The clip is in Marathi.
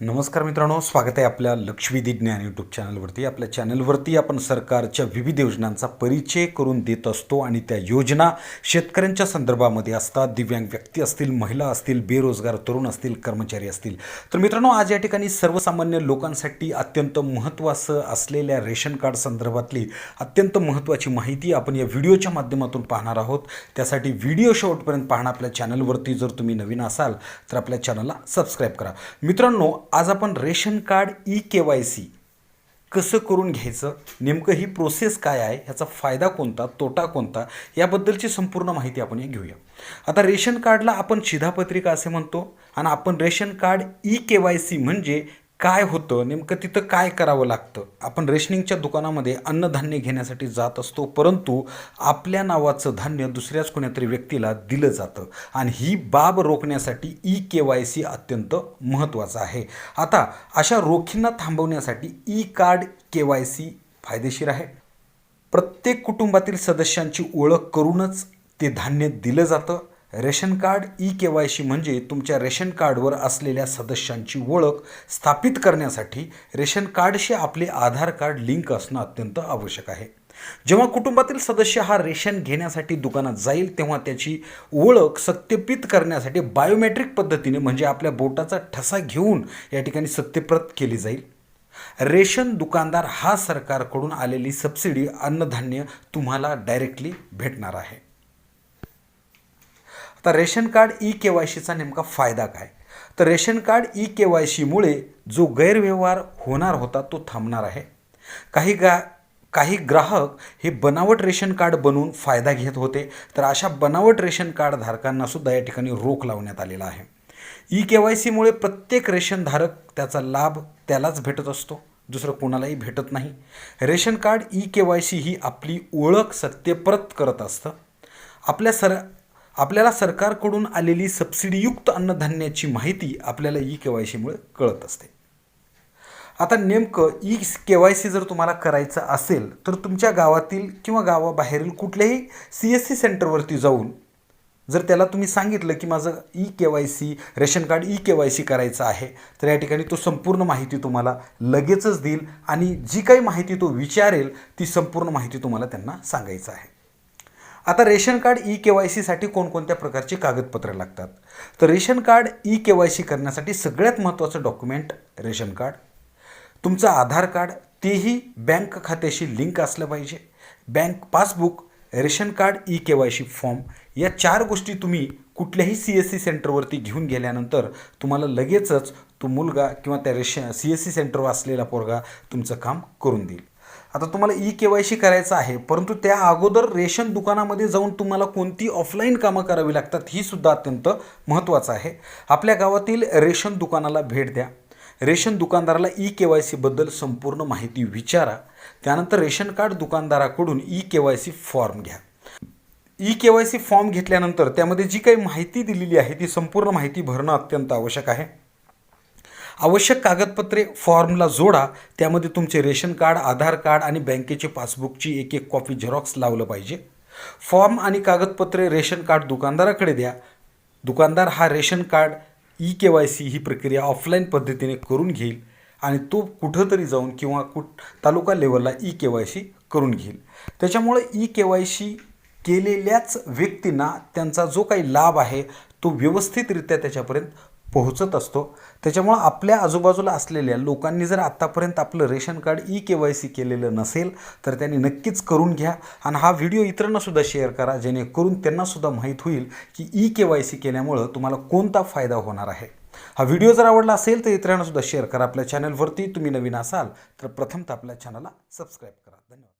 नमस्कार मित्रांनो स्वागत आहे आपल्या लक्ष्मीदी ज्ञान यूट्यूब चॅनलवरती. आपल्या चॅनलवरती आपण सरकारच्या विविध योजनांचा परिचय करून देत असतो आणि त्या योजना शेतकऱ्यांच्या संदर्भामध्ये असतात. दिव्यांग व्यक्ती असतील महिला असतील बेरोजगार तरुण असतील कर्मचारी असतील. तर मित्रांनो आज या ठिकाणी सर्वसामान्य लोकांसाठी अत्यंत महत्त्वाचं असलेल्या रेशन कार्ड संदर्भातली अत्यंत महत्त्वाची माहिती आपण या व्हिडिओच्या माध्यमातून पाहणार आहोत. त्यासाठी व्हिडिओ शेवटपर्यंत पाहणं आपल्या चॅनलवरती जर तुम्ही नवीन असाल तर आपल्या चॅनलला सबस्क्राईब करा. मित्रांनो आज आपण ration card e K Y C कसं करून घ्यायचं? नेमकं ही प्रोसेस काय आहे? ह्याचा फायदा कोणता? तोटा कोणता? याबद्दलची संपूर्ण माहिती आपण हे घेऊया. आता रेशन कार्डला आपण शिधापत्रिका असे म्हणतो आणि आपण ration card e K Y C म्हणजे काय होतं नेमकं तिथं काय करावं लागतं? आपण रेशनिंगच्या दुकानामध्ये अन्नधान्य घेण्यासाठी जात असतो परंतु आपल्या नावाचं धान्य दुसऱ्याच कोण्यातरी व्यक्तीला दिलं जातं आणि ही बाब रोखण्यासाठी ई के वाय सी अत्यंत महत्त्वाचं आहे. आता अशा रोखींना थांबवण्यासाठी e card K Y C फायदेशीर आहे? प्रत्येक कुटुंबातील सदस्यांची ओळख करूनच ते धान्य दिलं जातं ration card e K Y C म्हणजे तुमच्या रेशन कार्डवर असलेल्या सदस्यांची ओळख स्थापित करण्यासाठी रेशन कार्डशी आपले आधार कार्ड लिंक असणं अत्यंत आवश्यक आहे. जेव्हा कुटुंबातील सदस्य हा रेशन घेण्यासाठी दुकानात जाईल तेव्हा त्याची ओळख सत्यपित करण्यासाठी बायोमेट्रिक पद्धतीने म्हणजे आपल्या बोटाचा ठसा घेऊन या ठिकाणी सत्यप्रत केली जाईल. रेशन दुकानदार हा सरकारकडून आलेली सबसिडी अन्नधान्य तुम्हाला डायरेक्टली भेटणार आहे. आता ration card e K Y सीचा नेमका फायदा काय? तर ration card e K Y सीमुळे जो गैरव्यवहार होणार होता तो थांबणार आहे. काही गा काही ग्राहक हे बनावट रेशन कार्ड बनवून फायदा घेत होते तर अशा बनावट रेशन कार्ड धारकांना सुद्धा या ठिकाणी रोख लावण्यात आलेला आहे. ई के वाय सीमुळे प्रत्येक रेशनधारक त्याचा लाभ त्यालाच भेटत असतो दुसरं कोणालाही भेटत नाही. Ration card e K Y C ही आपली ओळख सत्यप्रत करत असतं. आपल्या सर आपल्याला सरकारकडून आलेली सबसिडीयुक्त अन्नधान्याची माहिती आपल्याला ई के वाय सीमुळे कळत असते. आता नेमकं ई के वाय सी जर तुम्हाला करायचं असेल तर तुमच्या गावातील किंवा गावाबाहेरील कुठल्याही सी एस सी सेंटरवरती जाऊन जर त्याला तुम्ही सांगितलं की माझं e K Y C ration card e K Y C करायचं आहे तर या ठिकाणी तो संपूर्ण माहिती तुम्हाला लगेचच देईल आणि जी काही माहिती तो विचारेल ती संपूर्ण माहिती तुम्हाला त्यांना सांगायचं आहे. आता ration card e K Y सीसाठी कोणकोणत्या प्रकारची कागदपत्रं लागतात? तर ration card e K Y C करण्यासाठी सगळ्यात महत्त्वाचं डॉक्युमेंट रेशन कार्ड. तुमचं आधार कार्ड तेही बँक खात्याशी लिंक असलं पाहिजे. Bank passbook ration card e K Y C form या चार गोष्टी तुम्ही कुठल्याही सी एस सी सेंटरवरती घेऊन गेल्यानंतर तुम्हाला लगेचच तो मुलगा किंवा त्या रेशन सी एस सी सेंटरवर असलेला पोरगा तुमचं काम करून देईल. आता तुम्हाला ई के वाय सी करायचं आहे परंतु त्या अगोदर रेशन दुकानामध्ये जाऊन तुम्हाला कोणती ऑफलाईन कामं करावी लागतात ही सुद्धा अत्यंत महत्त्वाचं आहे. आपल्या गावातील रेशन दुकानाला भेट द्या. रेशन दुकानदाराला ई के वाय सीबद्दल संपूर्ण माहिती विचारा. त्यानंतर ration card दुकानदाराकडून e K Y C form घ्या. E K Y C form घेतल्यानंतर त्यामध्ये जी काही माहिती दिलेली आहे ती संपूर्ण माहिती भरणं अत्यंत आवश्यक आहे. आवश्यक कागदपत्रे फॉर्मला जोडा त्यामध्ये तुमचे रेशन कार्ड आधार कार्ड आणि बँकेचे पासबुकची एक एक कॉपी झेरॉक्स लावलं पाहिजे. फॉर्म आणि कागदपत्रे रेशन कार्ड दुकानदाराकडे द्या. दुकानदार हा ration card e K Y C ही प्रक्रिया ऑफलाईन पद्धतीने करून घेईल आणि तो कुठंतरी जाऊन किंवा कुठ तालुका लेवलला ई के वाय सी करून घेईल. त्याच्यामुळे ई के वाय सी केलेल्याच व्यक्तींना त्यांचा जो काही लाभ आहे तो व्यवस्थितरित्या त्याच्यापर्यंत पोहोचत असतो. त्याच्यामुळं आपल्या आजूबाजूला असलेल्या लोकांनी जर आत्तापर्यंत आपलं ration card e K Y C केलेलं नसेल तर त्यांनी नक्कीच करून घ्या. आणि हा व्हिडिओ इतरांनासुद्धा शेअर करा जेणेकरून त्यांनासुद्धा माहीत होईल की ई के वाय सी केल्यामुळं तुम्हाला कोणता फायदा होणार आहे. हा व्हिडिओ जर आवडला असेल तर इतरांनासुद्धा शेअर करा. आपल्या चॅनलवरती तुम्ही नवीन असाल तर प्रथमतः आपल्या चॅनलला सबस्क्राईब करा. धन्यवाद.